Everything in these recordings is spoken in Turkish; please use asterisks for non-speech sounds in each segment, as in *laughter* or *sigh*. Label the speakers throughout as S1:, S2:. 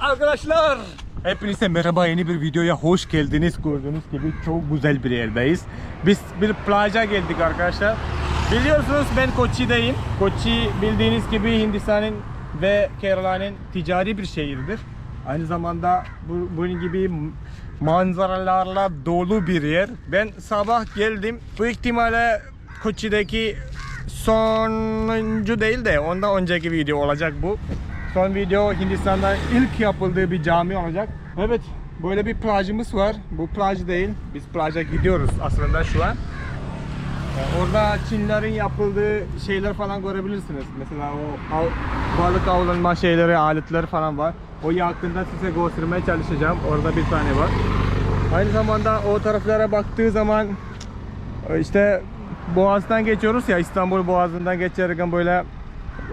S1: Arkadaşlar Hepinize merhaba yeni bir videoya hoş geldiniz. Gördüğünüz gibi çok güzel bir yerdeyiz. Biz bir plaja geldik arkadaşlar. Biliyorsunuz ben Kochi'deyim. Kochi bildiğiniz gibi Hindistan'ın ve Kerala'nın ticari bir şehirdir. Aynı zamanda bu, bunun gibi manzaralarla dolu bir yer. Ben sabah geldim. Bu ihtimalle Kochi'deki sonuncu değil de ondan önceki video olacak bu. Son video Hindistan'da ilk yapıldığı bir cami olacak. Evet böyle bir plajımız var. Bu plaj değil. Biz plaja gidiyoruz aslında şu an. Ee, Orada Çinlerin yapıldığı şeyler falan görebilirsiniz. Mesela o av- balık avlanma şeyleri, aletleri falan var. O yakında size göstermeye çalışacağım. Orada bir tane var. Aynı zamanda o taraflara baktığı zaman işte Boğaz'dan geçiyoruz ya İstanbul Boğazı'ndan geçerken böyle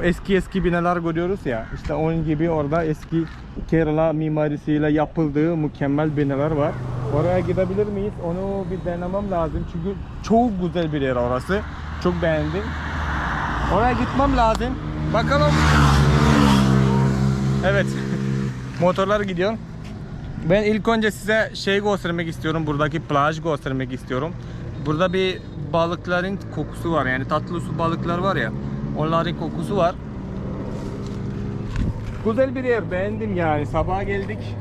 S1: eski eski binalar görüyoruz ya işte onun gibi orada eski Kerala mimarisiyle yapıldığı mükemmel binalar var. Oraya gidebilir miyiz? Onu bir denemem lazım çünkü çok güzel bir yer orası. Çok beğendim. Oraya gitmem lazım. Bakalım. Evet. *laughs* Motorlar gidiyor. Ben ilk önce size şey göstermek istiyorum. Buradaki plaj göstermek istiyorum. Burada bir balıkların kokusu var. Yani tatlı su balıklar var ya. Onların kokusu var. Güzel bir yer. Beğendim yani. Sabaha geldik.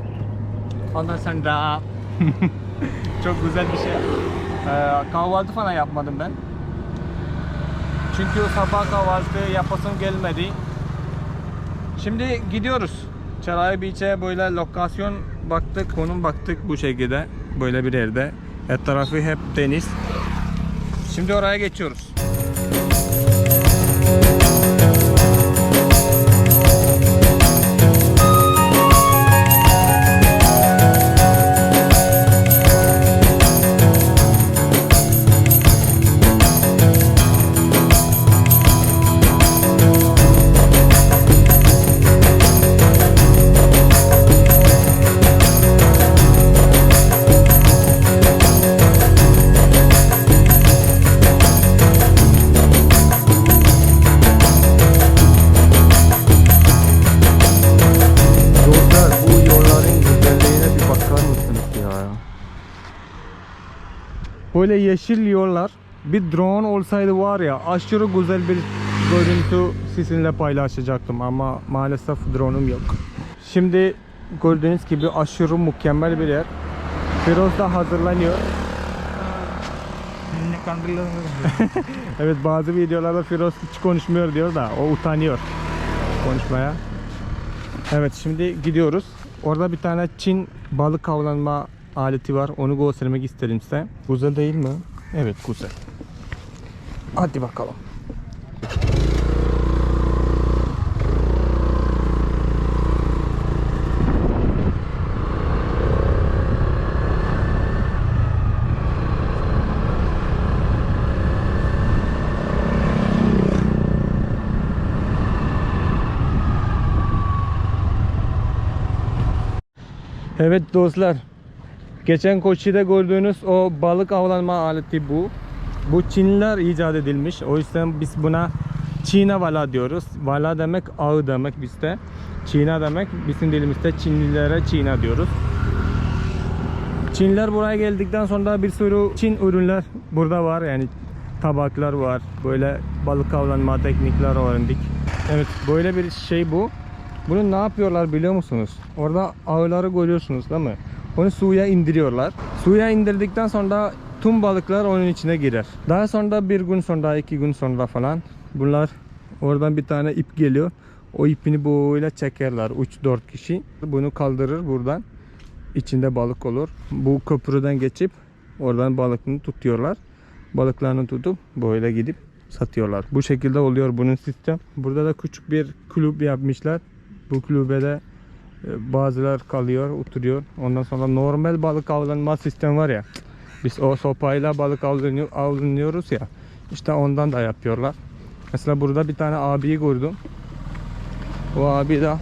S1: Ondan sonra *laughs* çok güzel bir şey. Ee, kahvaltı falan yapmadım ben. Çünkü sabah kahvaltı yapasım gelmedi. Şimdi gidiyoruz. Çaray Beach'e böyle lokasyon baktık, konum baktık bu şekilde. Böyle bir yerde. Etrafı hep deniz. Şimdi oraya geçiyoruz. Böyle yeşil yollar bir drone olsaydı var ya aşırı güzel bir görüntü sizinle paylaşacaktım ama maalesef drone'um yok. Şimdi gördüğünüz gibi aşırı mükemmel bir yer. Firoz da hazırlanıyor. *laughs* evet bazı videolarda Firoz hiç konuşmuyor diyor da o utanıyor konuşmaya. Evet şimdi gidiyoruz. Orada bir tane Çin balık avlanma aleti var. Onu göstermek isterim size. Güzel değil mi? Evet güzel. Hadi bakalım. Evet dostlar. Geçen Koçi'de gördüğünüz o balık avlanma aleti bu. Bu Çinliler icat edilmiş. O yüzden biz buna Çina vala diyoruz. Vala demek ağı demek bizde. Çina demek bizim dilimizde Çinlilere Çina diyoruz. Çinliler buraya geldikten sonra bir sürü Çin ürünler burada var. Yani tabaklar var. Böyle balık avlanma teknikler öğrendik. Evet böyle bir şey bu. Bunu ne yapıyorlar biliyor musunuz? Orada ağları görüyorsunuz değil mi? Onu suya indiriyorlar. Suya indirdikten sonra tüm balıklar onun içine girer. Daha sonra bir gün sonra, iki gün sonra falan bunlar oradan bir tane ip geliyor. O ipini böyle çekerler 3-4 kişi. Bunu kaldırır buradan. İçinde balık olur. Bu köprüden geçip oradan balıkını tutuyorlar. Balıklarını tutup böyle gidip satıyorlar. Bu şekilde oluyor bunun sistem. Burada da küçük bir kulüp yapmışlar. Bu kulübede bazılar kalıyor, oturuyor. Ondan sonra normal balık avlanma sistem var ya. Biz o sopayla balık avlanıyor, avlanıyoruz ya. İşte ondan da yapıyorlar. Mesela burada bir tane abiyi gördüm. O abi de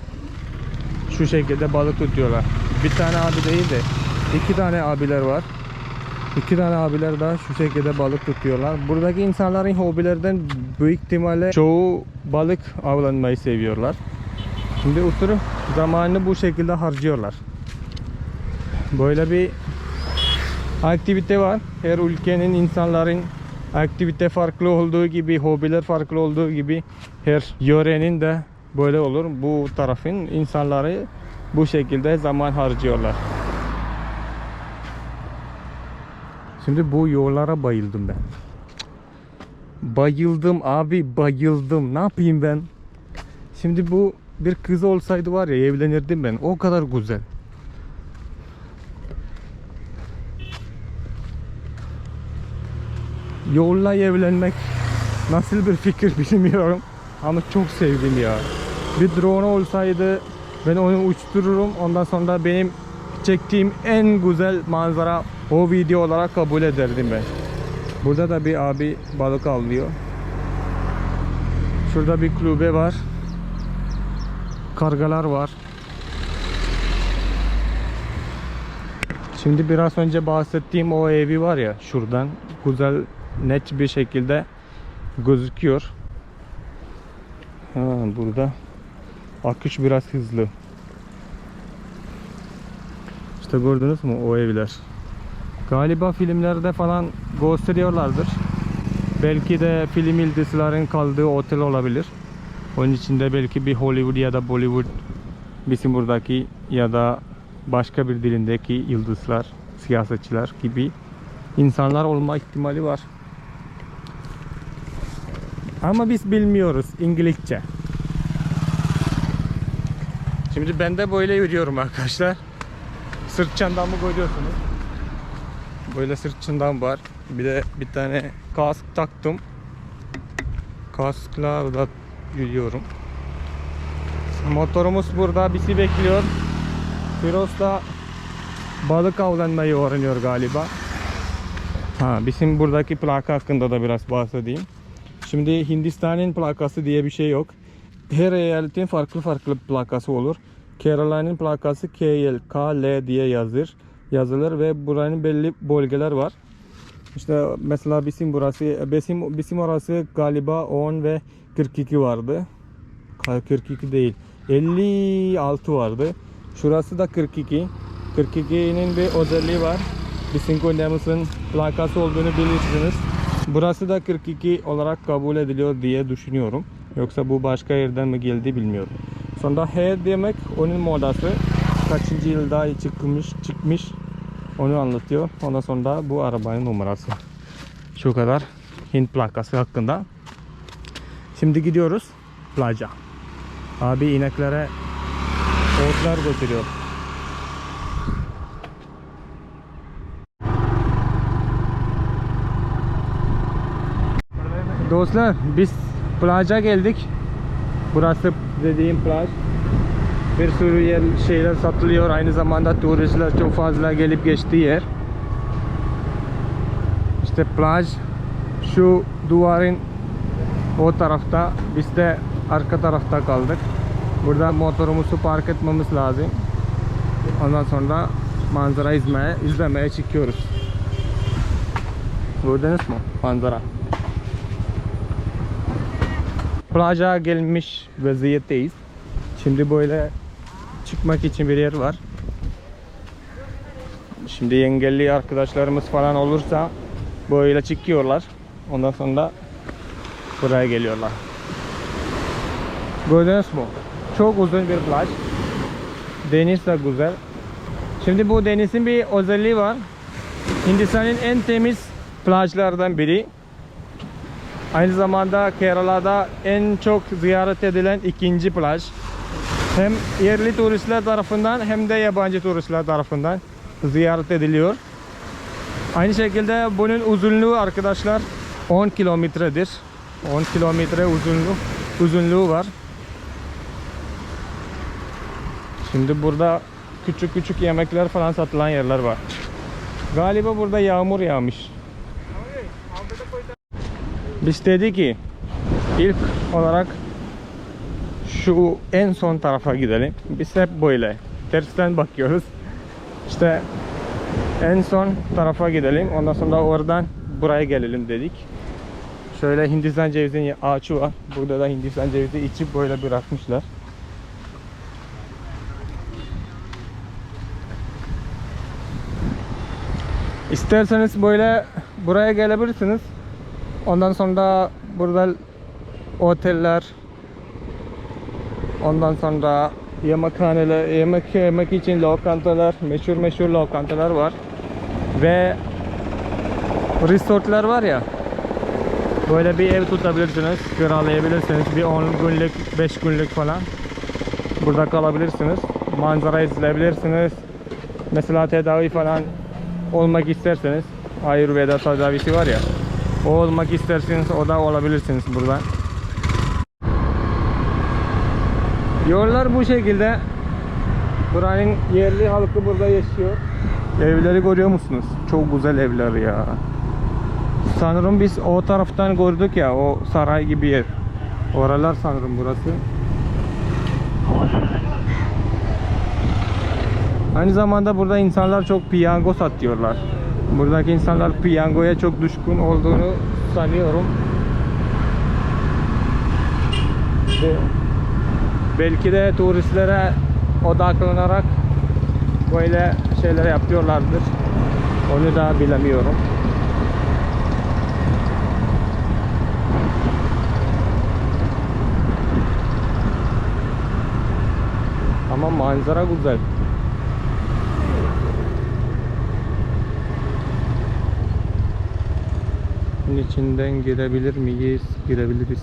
S1: şu şekilde balık tutuyorlar. Bir tane abi değil de iki tane abiler var. İki tane abiler daha şu şekilde balık tutuyorlar. Buradaki insanların hobilerden büyük ihtimalle çoğu balık avlanmayı seviyorlar. Şimdi oturup zamanını bu şekilde harcıyorlar. Böyle bir aktivite var. Her ülkenin insanların aktivite farklı olduğu gibi, hobiler farklı olduğu gibi her yörenin de böyle olur. Bu tarafın insanları bu şekilde zaman harcıyorlar. Şimdi bu yollara bayıldım ben. Bayıldım abi bayıldım. Ne yapayım ben? Şimdi bu bir kız olsaydı var ya evlenirdim ben. O kadar güzel. Yolla evlenmek nasıl bir fikir *laughs* bilmiyorum. Ama çok sevdim ya. Bir drone olsaydı ben onu uçtururum. Ondan sonra benim çektiğim en güzel manzara o video olarak kabul ederdim ben. Burada da bir abi balık avlıyor. Şurada bir kulübe var. Kargalar var. Şimdi biraz önce bahsettiğim o evi var ya şuradan güzel net bir şekilde gözüküyor. Ha, burada akış biraz hızlı. İşte gördünüz mü o evler. Galiba filmlerde falan gösteriyorlardır. Belki de film yıldızların kaldığı otel olabilir. Onun içinde belki bir Hollywood ya da Bollywood bizim buradaki ya da başka bir dilindeki yıldızlar, siyasetçiler gibi insanlar olma ihtimali var. Ama biz bilmiyoruz İngilizce. Şimdi ben de böyle yürüyorum arkadaşlar. Sırt çantamı görüyorsunuz. Böyle sırt çantam var. Bir de bir tane kask taktım. Kaskla da yürüyorum. Motorumuz burada bizi bekliyor. Firoz da balık avlanmayı öğreniyor galiba. Ha, bizim buradaki plaka hakkında da biraz bahsedeyim. Şimdi Hindistan'ın plakası diye bir şey yok. Her eyaletin farklı farklı plakası olur. Kerala'nın plakası KL, KL diye yazılır. Yazılır ve buranın belli bölgeler var. İşte mesela bizim burası, bizim, bizim orası galiba 10 ve 42 vardı. 42 değil, 56 vardı. Şurası da 42. 42'nin bir özelliği var. Bizim köyümüzün plakası olduğunu bilirsiniz. Burası da 42 olarak kabul ediliyor diye düşünüyorum. Yoksa bu başka yerden mi geldi bilmiyorum. Sonra H demek onun modası. Kaçıncı yılda çıkmış çıkmış onu anlatıyor. Ondan sonra bu arabanın numarası. Şu kadar Hint plakası hakkında. Şimdi gidiyoruz plaja. Abi ineklere otlar götürüyor. Dostlar biz plaja geldik. Burası dediğim plaj. Bir sürü yer şeyler satılıyor. Aynı zamanda turistler çok fazla gelip geçtiği yer. İşte plaj şu duvarın o tarafta. Biz de arka tarafta kaldık. Burada motorumuzu park etmemiz lazım. Ondan sonra manzara izlemeye, izlemeye çıkıyoruz. Gördünüz mü manzara? Plaja gelmiş vaziyetteyiz. Şimdi böyle çıkmak için bir yer var. Şimdi engelli arkadaşlarımız falan olursa böyle çıkıyorlar. Ondan sonra buraya geliyorlar. Gördünüz mü? Çok uzun bir plaj. Deniz de güzel. Şimdi bu denizin bir özelliği var. Hindistan'ın en temiz plajlardan biri. Aynı zamanda Kerala'da en çok ziyaret edilen ikinci plaj. Hem yerli turistler tarafından hem de yabancı turistler tarafından ziyaret ediliyor. Aynı şekilde bunun uzunluğu arkadaşlar 10 kilometredir. 10 kilometre uzunluğu uzunluğu var. Şimdi burada küçük küçük yemekler falan satılan yerler var. Galiba burada yağmur yağmış. Biz dedi ki ilk olarak şu en son tarafa gidelim. Biz hep böyle tersten bakıyoruz. İşte en son tarafa gidelim. Ondan sonra oradan buraya gelelim dedik. Şöyle Hindistan cevizinin ağaçı var. Burada da Hindistan cevizi içip böyle bırakmışlar. İsterseniz böyle buraya gelebilirsiniz. Ondan sonra da burada oteller ondan sonra yemekhaneler, yemek yemek için lokantalar, meşhur meşhur lokantalar var. Ve resortlar var ya Böyle bir ev tutabilirsiniz, kiralayabilirsiniz. Bir 10 günlük, 5 günlük falan. Burada kalabilirsiniz. Manzara izleyebilirsiniz. Mesela tedavi falan olmak isterseniz Ayurveda tedavisi var ya. O olmak isterseniz o da olabilirsiniz burada. Yollar bu şekilde. Buranın yerli halkı burada yaşıyor. Evleri görüyor musunuz? Çok güzel evler ya. Sanırım biz o taraftan gördük ya o saray gibi yer. Oralar sanırım burası. Aynı zamanda burada insanlar çok piyango satıyorlar. Buradaki insanlar piyangoya çok düşkün olduğunu sanıyorum. Belki de turistlere odaklanarak böyle şeyler yapıyorlardır. Onu da bilemiyorum. Ama manzara güzel. Bunun içinden girebilir miyiz? Girebiliriz.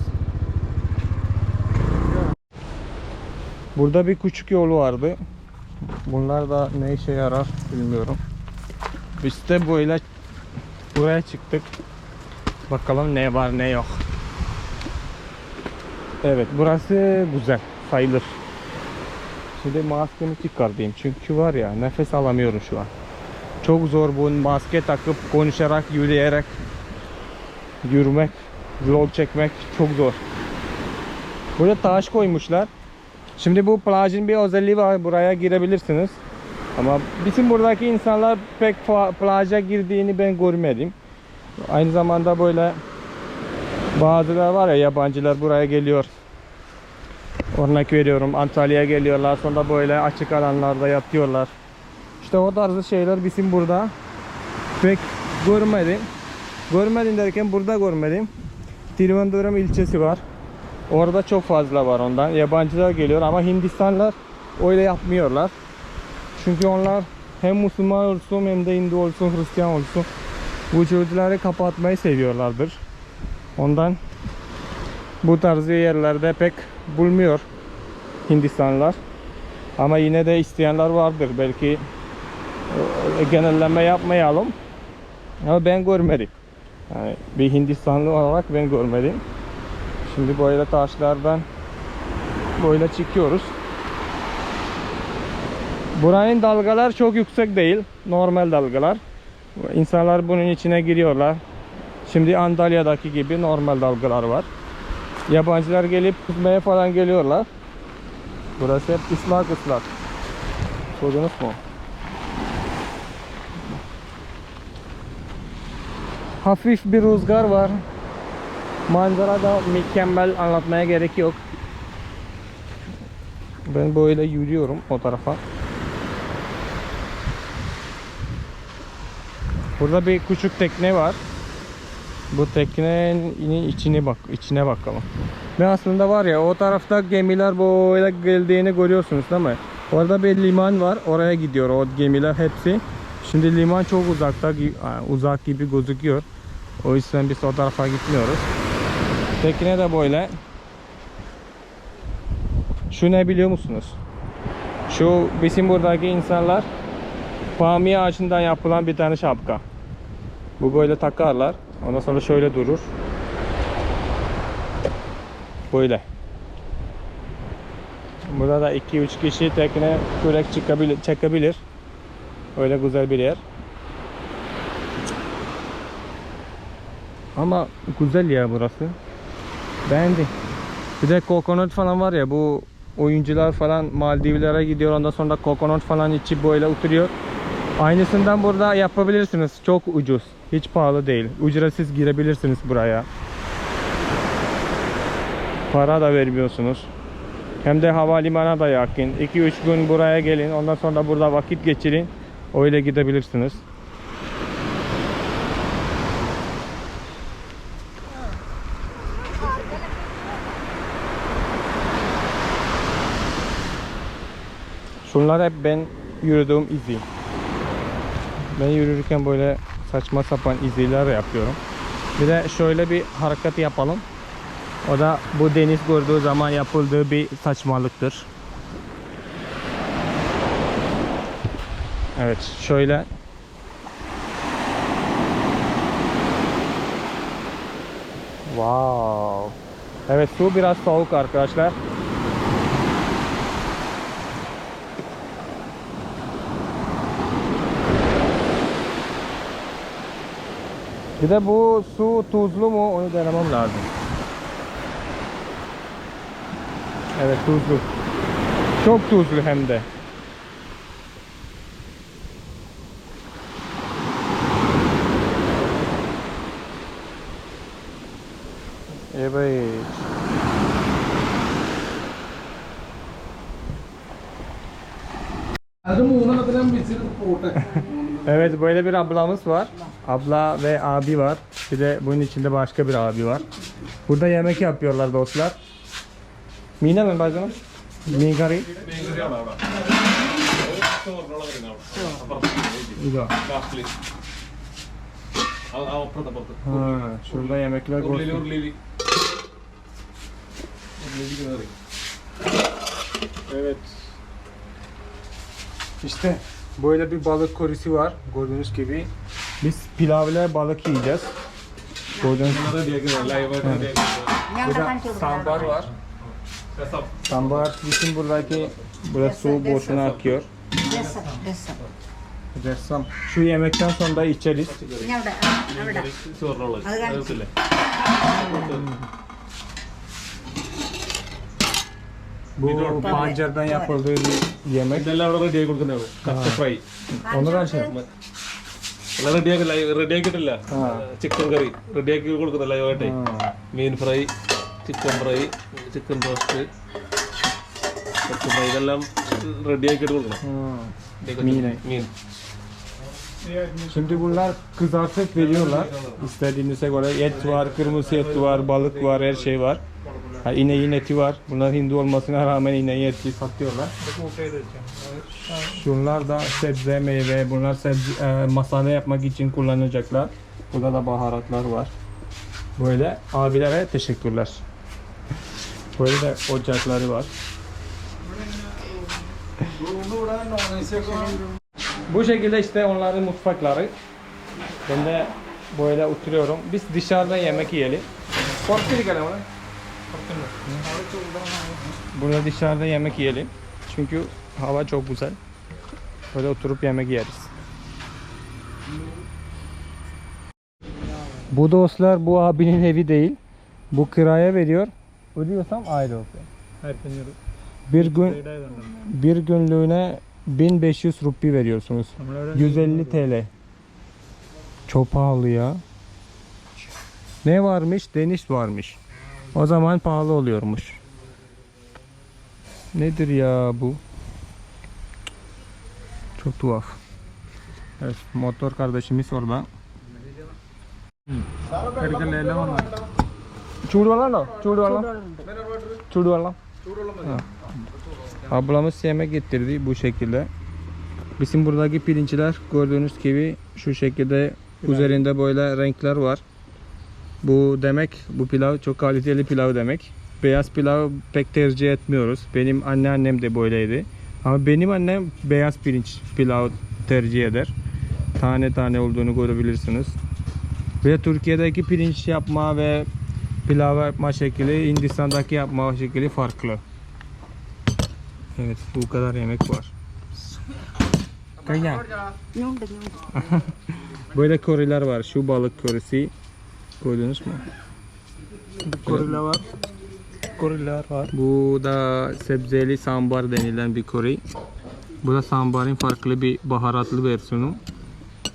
S1: Burada bir küçük yolu vardı. Bunlar da ne işe yarar bilmiyorum. Biz de böyle buraya çıktık. Bakalım ne var ne yok. Evet burası güzel sayılır. Şimdi maskemi çıkartayım çünkü var ya nefes alamıyorum şu an. Çok zor bu maske takıp konuşarak yürüyerek yürümek, vlog çekmek çok zor. Burada taş koymuşlar. Şimdi bu plajın bir özelliği var. Buraya girebilirsiniz. Ama bizim buradaki insanlar pek plaja girdiğini ben görmedim. Aynı zamanda böyle bazıları var ya yabancılar buraya geliyor. Örnek veriyorum Antalya'ya geliyorlar sonra böyle açık alanlarda yatıyorlar. İşte o tarzı şeyler bizim burada pek görmedim. Görmedim derken burada görmedim. Trivandrum ilçesi var. Orada çok fazla var ondan. Yabancılar geliyor ama Hindistanlar öyle yapmıyorlar. Çünkü onlar hem Müslüman olsun hem de Hindu olsun Hristiyan olsun vücutları kapatmayı seviyorlardır. Ondan bu tarzı yerlerde pek bulmuyor Hindistanlar. Ama yine de isteyenler vardır. Belki e, genelleme yapmayalım. Ama ben görmedim. Yani bir Hindistanlı olarak ben görmedim. Şimdi böyle taşlardan böyle çıkıyoruz. Buranın dalgalar çok yüksek değil. Normal dalgalar. İnsanlar bunun içine giriyorlar. Şimdi Antalya'daki gibi normal dalgalar var. Yabancılar gelip kızmaya falan geliyorlar. Burası hep ıslak ıslak. Sordunuz mu? Hafif bir rüzgar var. Manzara da mükemmel anlatmaya gerek yok. Ben böyle yürüyorum o tarafa. Burada bir küçük tekne var. Bu teknenin içine bak, içine bakalım. Ve aslında var ya o tarafta gemiler böyle geldiğini görüyorsunuz değil mi? Orada bir liman var. Oraya gidiyor o gemiler hepsi. Şimdi liman çok uzakta, uzak gibi gözüküyor. O yüzden biz o tarafa gitmiyoruz. Tekne de böyle. Şu ne biliyor musunuz? Şu bizim buradaki insanlar palmiye ağacından yapılan bir tane şapka. Bu böyle takarlar. Ondan sonra şöyle durur. Böyle. Burada da 2-3 kişi tekne kürek çıkabilir, çekebilir. Öyle güzel bir yer. Ama güzel ya burası. Beğendim. Bir de kokonat falan var ya bu oyuncular falan Maldivlere gidiyor ondan sonra kokonat falan içip böyle oturuyor. Aynısından burada yapabilirsiniz. Çok ucuz. Hiç pahalı değil. Ücretsiz girebilirsiniz buraya. Para da vermiyorsunuz. Hem de havalimanına da yakın. 2-3 gün buraya gelin. Ondan sonra burada vakit geçirin. Öyle gidebilirsiniz. Şunlar hep ben yürüdüğüm izi. Ben yürürken böyle saçma sapan iziler yapıyorum. Bir de şöyle bir hareket yapalım. O da bu deniz gördüğü zaman yapıldığı bir saçmalıktır. Evet şöyle Wow. Evet su biraz soğuk arkadaşlar. Bir de bu su tuzlu mu onu denemem lazım. Evet tuzlu. Çok tuzlu hem de. Evet.
S2: അത് മൂന്നെണ്ണത്തിനും വിസിൽ പോട്ടെ
S1: Evet böyle bir ablamız var. Abla ve abi var. Bir de bunun içinde başka bir abi var. Burada yemek yapıyorlar dostlar. Mine mi bazen? Mingari. Ha, şurada yemekler koyuyor. Evet. İşte Böyle bir balık korisi var gördüğünüz gibi. Biz pilavla balık yiyeceğiz. Gördüğünüz gibi. Burada sambar var. Sambar bütün buradaki burası su boşuna akıyor.
S3: Ressam.
S1: Ressam. Şu yemekten sonra içeriz.
S3: Nerede? Nerede? അത്. കാണിച്ചു
S1: yapıldığı yemek.
S4: ഇതെല്ലാം അവിടെ റെഡി ആക്കി കൊടുക്കുന്നതാണ് കച്ച fry.
S1: Onu കാണിച്ചു
S4: എല്ലാം ready ആക്കില്ല? റെഡി ആക്കിയിട്ടില്ല. Chicken curry. റെഡി ആക്കി കൊടുക്കുന്ന ലൈവായിട്ടേ. മീൻ fry chicken fry chicken roast chicken fry. ഇതെല്ലാം റെഡി ആക്കിയിട്ട് കൊടുക്കണം. മീൻ
S1: Şimdi bunlar kızartıp veriyorlar. İstediğinize göre et var, kırmızı et var, balık var, her şey var. Ha, ineğin eti var. Bunlar Hindu olmasına rağmen ineğin eti satıyorlar. Şunlar da sebze, meyve. Bunlar sebze, e, masala yapmak için kullanacaklar. Burada da baharatlar var. Böyle abilere teşekkürler. Böyle de ocakları var. Bu şekilde işte onların mutfakları. Ben de böyle oturuyorum. Biz dışarıda yemek yiyelim. Gel ama. Burada dışarıda yemek yiyelim. Çünkü hava çok güzel. Böyle oturup yemek yeriz. Bu dostlar bu abinin evi değil. Bu kiraya veriyor. Ödüyorsam ayrı oluyor. Bir gün bir günlüğüne 1500 rupi veriyorsunuz. 150 TL. Çok pahalı ya. Ne varmış? Deniz varmış. O zaman pahalı oluyormuş. Nedir ya bu? Çok tuhaf. Evet, motor kardeşimiz orada. ఎక్కడికి వెళ్ళామన్నా చూడు వాళ్ళ చూడు వాళ్ళ చూడు వాళ్ళ Ablamız yemek getirdi bu şekilde. Bizim buradaki pirinçler gördüğünüz gibi şu şekilde üzerinde böyle renkler var. Bu demek bu pilav çok kaliteli pilav demek. Beyaz pilav pek tercih etmiyoruz. Benim anneannem de böyleydi. Ama benim annem beyaz pirinç pilav tercih eder. Tane tane olduğunu görebilirsiniz. Ve Türkiye'deki pirinç yapma ve pilav yapma şekli Hindistan'daki yapma şekli farklı. Evet bu kadar yemek var.
S3: Kaynak. *laughs*
S1: Böyle köriler var. Şu balık körisi, Gördünüz mü?
S2: Korilla var. Koriller var.
S1: Bu da sebzeli sambar denilen bir kori. Bu da sambarın farklı bir baharatlı versiyonu.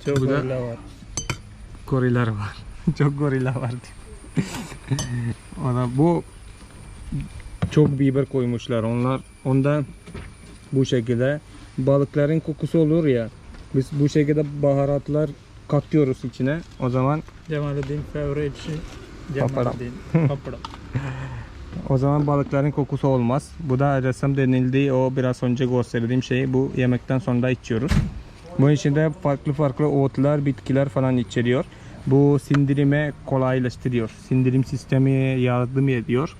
S2: Çok
S1: Bu
S2: korilla var.
S1: Koriler var. *laughs* çok gorilla var. Ona bu çok biber koymuşlar. Onlar ondan bu şekilde balıkların kokusu olur ya. Biz bu şekilde baharatlar katıyoruz içine. O zaman
S2: Cemaluddin favorite şey. *laughs* Papadam.
S1: O zaman balıkların kokusu olmaz. Bu da ressam denildiği o biraz önce gösterdiğim şeyi bu yemekten sonra içiyoruz. Bunun içinde farklı farklı otlar, bitkiler falan içeriyor. Bu sindirime kolaylaştırıyor. Sindirim sistemi yardım ediyor.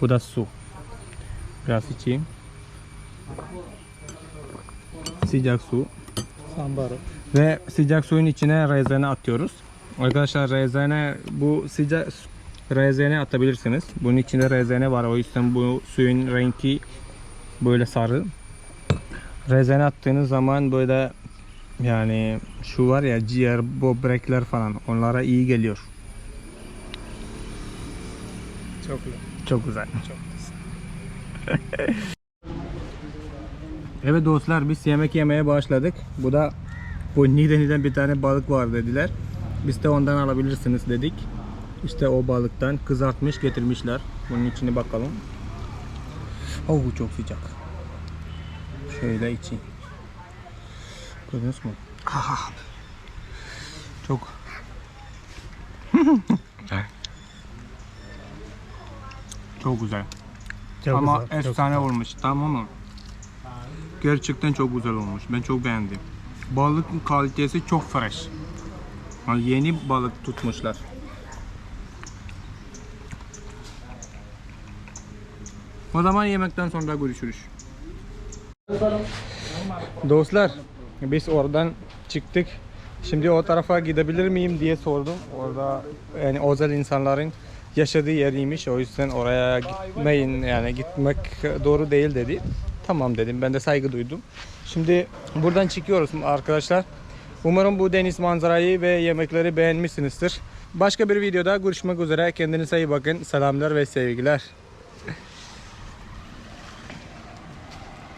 S1: Bu da su. Biraz içeyim. Sıcak su.
S2: Sambar.
S1: Ve sıcak suyun içine rezene atıyoruz. Arkadaşlar rezene bu sıcak rezene atabilirsiniz. Bunun içinde rezene var. O yüzden bu suyun rengi böyle sarı. Rezene attığınız zaman böyle yani şu var ya ciğer, böbrekler falan onlara iyi geliyor.
S2: Çok güzel.
S1: Çok güzel. *laughs* evet dostlar biz yemek yemeye başladık. Bu da bu Niğde'den bir tane balık var dediler. Biz de ondan alabilirsiniz dedik. İşte o balıktan kızartmış getirmişler. Bunun içine bakalım. Oh çok sıcak. Şöyle içeyim. Gördünüz mü? Ah. Çok *laughs* çok güzel.
S2: Çok
S1: Ama
S2: güzel, çok
S1: efsane olmuş tamam mı? Gerçekten çok güzel olmuş. Ben çok beğendim. Balığın kalitesi çok fresh. Yani yeni balık tutmuşlar. O zaman yemekten sonra görüşürüz. Dostlar biz oradan çıktık. Şimdi o tarafa gidebilir miyim diye sordum. Orada yani özel insanların yaşadığı yeriymiş. O yüzden oraya gitmeyin yani gitmek doğru değil dedi. Tamam dedim. Ben de saygı duydum. Şimdi buradan çıkıyoruz arkadaşlar. Umarım bu deniz manzarayı ve yemekleri beğenmişsinizdir. Başka bir videoda görüşmek üzere. Kendinize iyi bakın. Selamlar ve sevgiler.